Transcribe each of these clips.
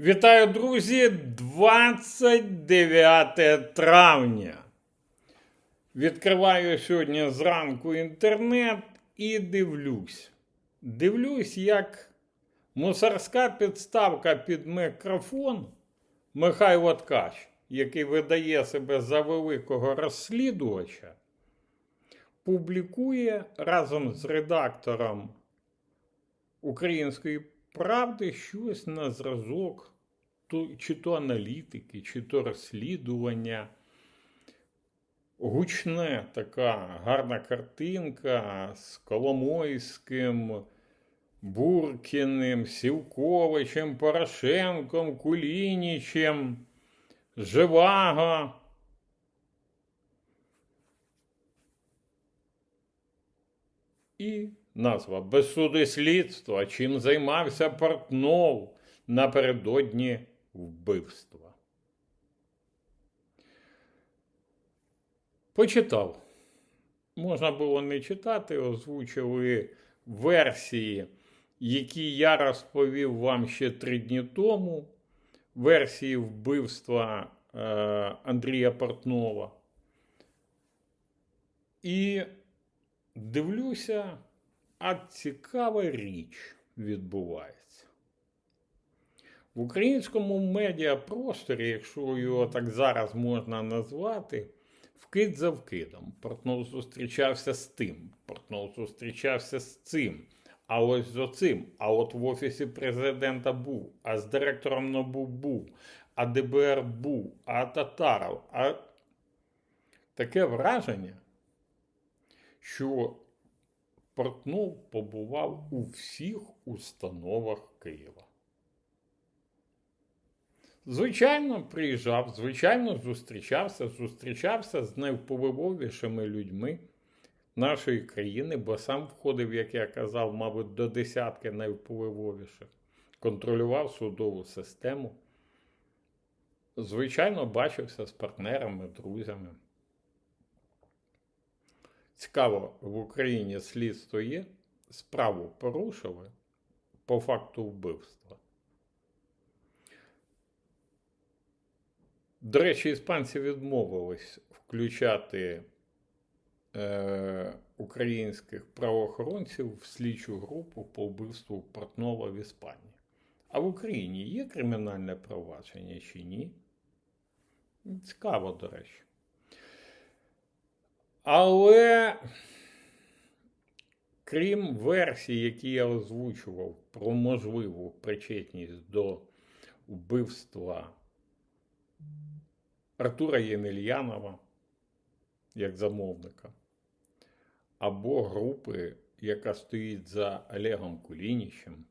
Вітаю, друзі! 29 травня. Відкриваю сьогодні зранку інтернет і дивлюсь. Дивлюсь, як мусорська підставка під мікрофон Михайло Ткач, який видає себе за великого розслідувача, публікує разом з редактором Української правди щось на зразок, чи то аналітики, чи то розслідування. Гучне така гарна картинка з Коломойським, Буркіним, Сівковичем, Порошенком, Кулінічем, Живаго. І назва Без суду слідства, чим займався Портнов напередодні вбивства. Почитав. Можна було не читати, озвучили версії, які я розповів вам ще три дні тому. Версії вбивства е, Андрія Портнова. І дивлюся, а цікава річ відбувається. В українському медіапросторі, якщо його так зараз можна назвати, вкид за вкидом. Портнов зустрічався з тим, Портнов зустрічався з цим, а ось з оцим. А от в Офісі президента був, а з директором НАБУ був, а ДБР був, а Татаров. А таке враження, що Портнов побував у всіх установах Києва. Звичайно, приїжджав, звичайно, зустрічався, зустрічався з найвпливовішими людьми нашої країни, бо сам входив, як я казав, мабуть, до десятки найвпливовіших, контролював судову систему. Звичайно, бачився з партнерами, друзями. Цікаво, в Україні слідство є, справу порушили по факту вбивства. До речі, іспанці відмовились включати е, українських правоохоронців в слідчу групу по вбивству Портнова в Іспанії. А в Україні є кримінальне провадження чи ні? Цікаво, до речі. Але крім версій, які я озвучував про можливу причетність до вбивства Артура Ємельянова як замовника, або групи, яка стоїть за Олегом Кулінічем,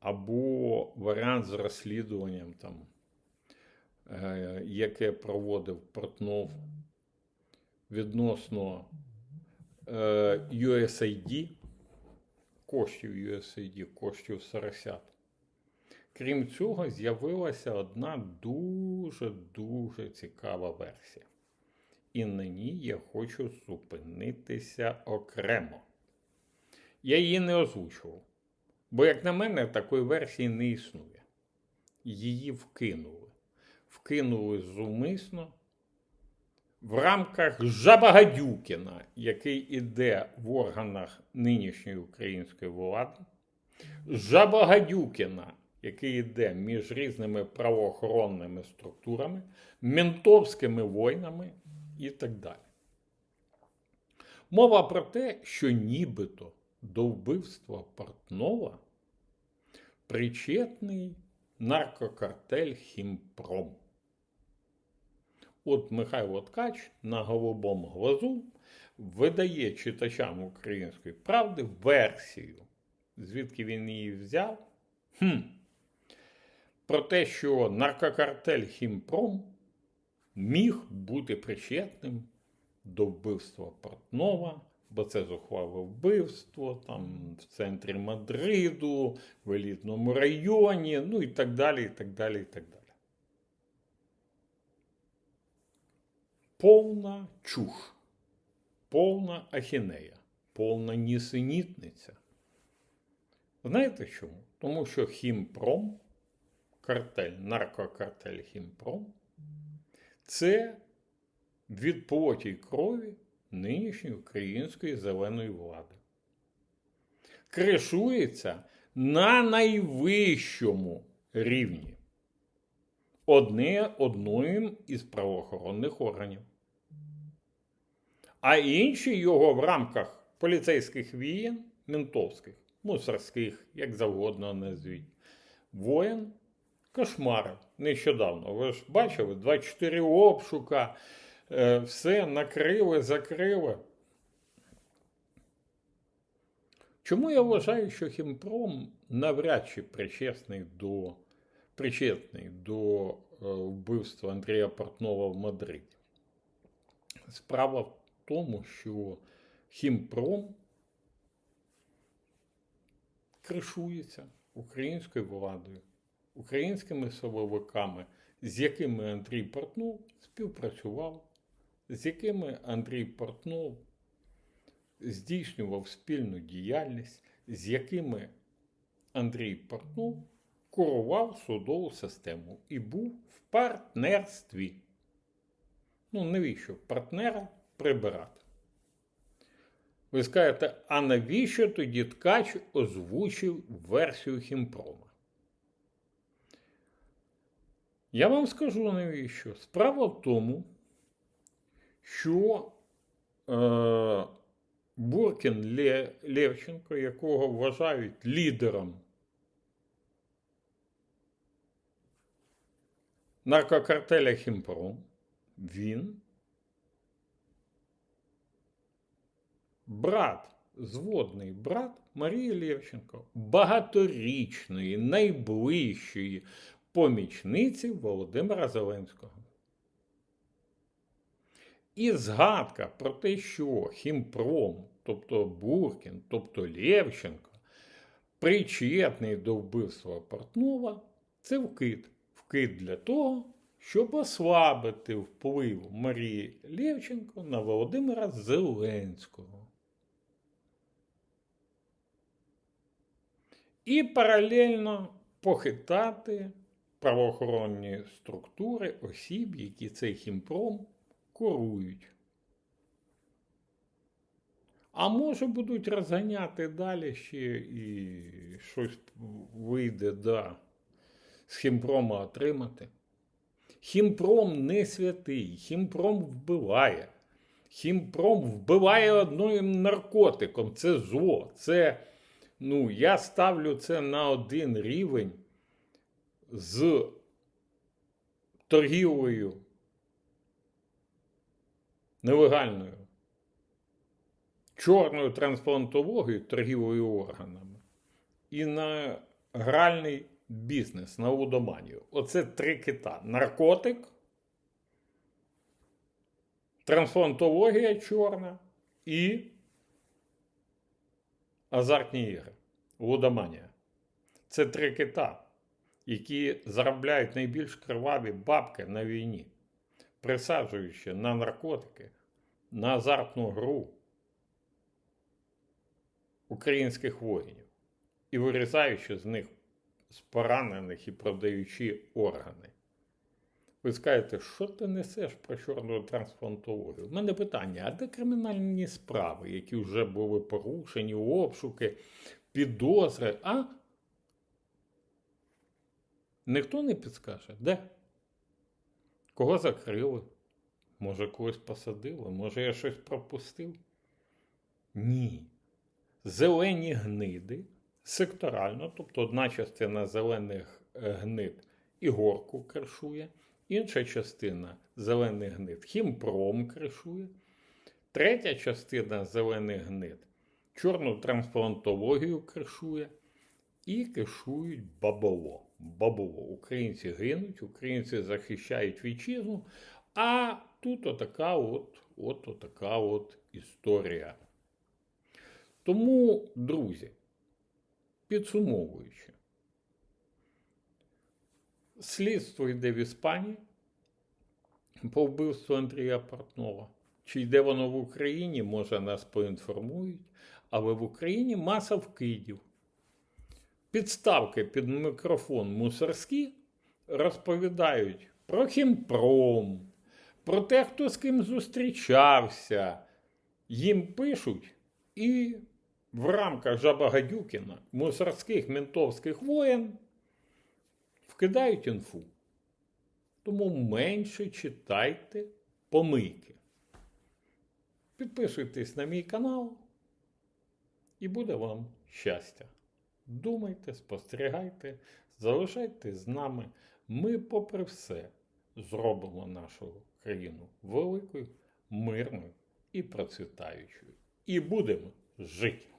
або варіант з розслідуванням, там, е, яке проводив Портнов відносно е, USAID, коштів USAID, коштів Соросят. Крім цього, з'явилася одна дуже-дуже цікава версія. І на ній я хочу зупинитися окремо. Я її не озвучував. Бо, як на мене, такої версії не існує. Її вкинули. Вкинули зумисно в рамках Жабагадюкіна, який іде в органах нинішньої української влади, Жабагадюкіна, який йде між різними правоохоронними структурами, ментовськими войнами і так далі. Мова про те, що нібито до вбивства Портнова причетний наркокартель Хімпром. От Михайло Ткач на голубому глазу видає читачам української правди версію, звідки він її взяв. Хм. Про те, що наркокартель Хімпром міг бути причетним до вбивства Портнова, бо це зухвале вбивство там в центрі Мадриду, в елітному районі, ну і так далі, і так далі, і так далі. Повна чуш, повна ахінея, повна нісенітниця. Знаєте чому? Тому що Хімпром картель, наркокартель Хімпром, це від плоті крові нинішньої української зеленої влади. Кришується на найвищому рівні одне одним із правоохоронних органів. А інші його в рамках поліцейських вієн, ментовських, мусорських, як завгодно назвіть, воєн кошмари нещодавно. Ви ж бачили, 24 обшука, е, все накрили, закрили. Чому я вважаю, що Хімпром навряд чи причесний до, причетний до е, вбивства Андрія Портнова в Мадриді? Справа тому, що Хімпром кришується українською владою, українськими силовиками, з якими Андрій Портнов співпрацював, з якими Андрій Портнов здійснював спільну діяльність, з якими Андрій Портнов курував судову систему і був в партнерстві. Ну, навіщо партнера прибирати? Ви скажете, а навіщо тоді ткач озвучив версію Хімпрома? Я вам скажу навіщо. Справа в тому, що е, Буркін Ле, Левченко, якого вважають лідером наркокартеля Хімпром, він брат, зводний брат Марії Левченко, багаторічної, найближчої помічниці Володимира Зеленського. І згадка про те, що Хімпром, тобто Буркін, тобто Лєвченко, причетний до вбивства Портнова, це вкид. Вкид для того, щоб ослабити вплив Марії Лєвченко на Володимира Зеленського. І паралельно похитати правоохоронні структури осіб, які цей хімпром курують. А може будуть розганяти далі ще і щось вийде да, з хімпрома отримати. Хімпром не святий, хімпром вбиває. Хімпром вбиває одним наркотиком. Це зло. Це, ну, я ставлю це на один рівень з торгівлею нелегальною, чорною трансплантологією, торгівлею органами. І на гральний бізнес, на лудоманію. Оце три кита: наркотик, трансплантологія чорна і азартні ігри, лудоманія. Це три кита які заробляють найбільш криваві бабки на війні, присаджуючи на наркотики, на азартну гру українських воїнів і вирізаючи з них з поранених і продаючи органи. Ви скажете, що ти несеш про чорну трансплантологію? У мене питання: а де кримінальні справи, які вже були порушені, обшуки, підозри? А Ніхто не підскаже, де? Кого закрили? Може, когось посадили? Може, я щось пропустив? Ні. Зелені гниди секторально, тобто одна частина зелених гнид ігорку кришує, інша частина зелених гнид хімпром кришує, третя частина зелених гнид чорну трансплантологію кришує. І кишують бабло бабло. Українці гинуть, українці захищають вітчизну, а тут отака от, от отака от історія. Тому, друзі, підсумовуючи, слідство йде в Іспанії по вбивству Андрія Портнова. Чи йде воно в Україні, може нас поінформують, але в Україні маса вкидів підставки під мікрофон мусорські, розповідають про хімпром, про те, хто з ким зустрічався. Їм пишуть і в рамках Жабагадюкіна мусорських ментовських воєн вкидають інфу. Тому менше читайте помийки. Підписуйтесь на мій канал, і буде вам щастя. Думайте, спостерігайте, залишайтесь з нами. Ми, попри все, зробимо нашу країну великою, мирною і процвітаючою. І будемо жити.